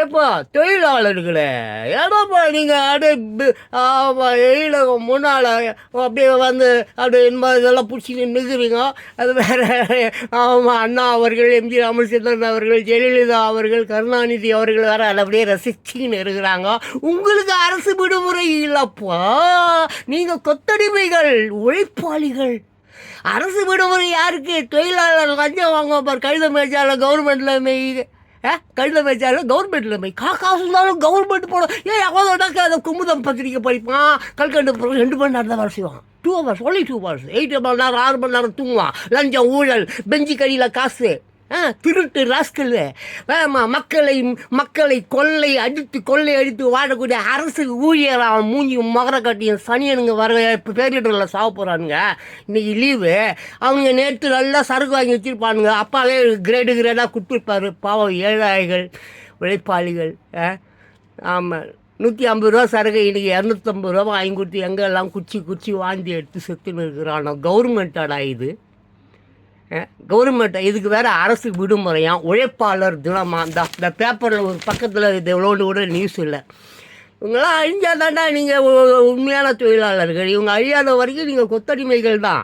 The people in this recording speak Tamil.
ஏப்பா தொழிலாளர்களே ஏடாப்பா நீங்கள் அப்படியே எழிலகம் முன்னால் அப்படியே வந்து அப்படியே என்பது இதெல்லாம் பிடிச்சி நிற்கிறீங்க அது வேற ஆமாம் அண்ணா அவர்கள் எம்ஜி ராமச்சந்திரன் அவர்கள் ஜெயலலிதா அவர்கள் கருணாநிதி அவர்கள் வேறு அதை அப்படியே ரசிச்சுன்னு இருக்கிறாங்க. உங்களுக்கு அரசு விடுமுறை இல்லைப்பா. நீங்கள் கொத்தடிமைகள் உழைப்பாளிகள் அரசு விடுமுறை யாருக்கு? தொழிலாளர் லஞ்சம் வாங்குவாப்பார் பார் கழுத மேய்ச்சால கவர்மெண்ட்டில் மெய் ஆ வச்சாலும் கவர்மெண்ட்டில் போய் காக்கா இருந்தாலும் கவர்மெண்ட் போடும் ஏன் அவ்வளோடாக்க அதை குமுதம் பத்திரிக்கை படிப்பான். கல்கண்டு பு- ரெண்டு மணி நேரம் தான் வேலை செய்வான். Two hours only two hours eight மணி நேரம் ஆறு மணி நேரம் தூங்குவான். லஞ்சம் ஊழல் பெஞ்சு கடியில் காசு. திருட்டு ராஸ்கல் ஆமா மக்களை மக்களை கொள்ளை அடித்து கொள்ளை அடித்து வாழக்கூடிய அரசு ஊழியர் அவன் மூஞ்சி மகர கட்டியும் சனியனுங்க வர இப்போ பேரிடரில் சாக போகிறானுங்க இன்னைக்கு லீவு அவங்க நேற்று நல்லா சரக்கு வாங்கி வச்சுருப்பானுங்க. அப்பாவே கிரேடு கிரேடாக கொடுத்துருப்பாரு. பாவம் ஏழாய்கள் உழைப்பாளிகள் ஆ. ஆமாம் நூற்றி ஐம்பது ரூபா சரக்கு இன்றைக்கி இரநூத்தம்பது ரூபா வாங்கி கொடுத்து எங்கெல்லாம் குச்சி குச்சி வாந்தி எடுத்து செத்துன்னு இருக்கிறானோ. கவர்மெண்ட்டாடா இது. கவர்மெண்ட் இதுக்கு வேறு அரசு விடுமுறையாம் உழைப்பாளர் தினமாக இந்த இந்த பேப்பரில் ஒரு பக்கத்தில் இது எவ்வளோன்னு கூட நியூஸ் இல்லை. இவங்களாம் அழிஞ்சா தாண்டா நீங்கள் உண்மையான தொழிலாளர்கள். இவங்க அழியாத வரைக்கும் நீங்கள் கொத்தடிமைகள் தான்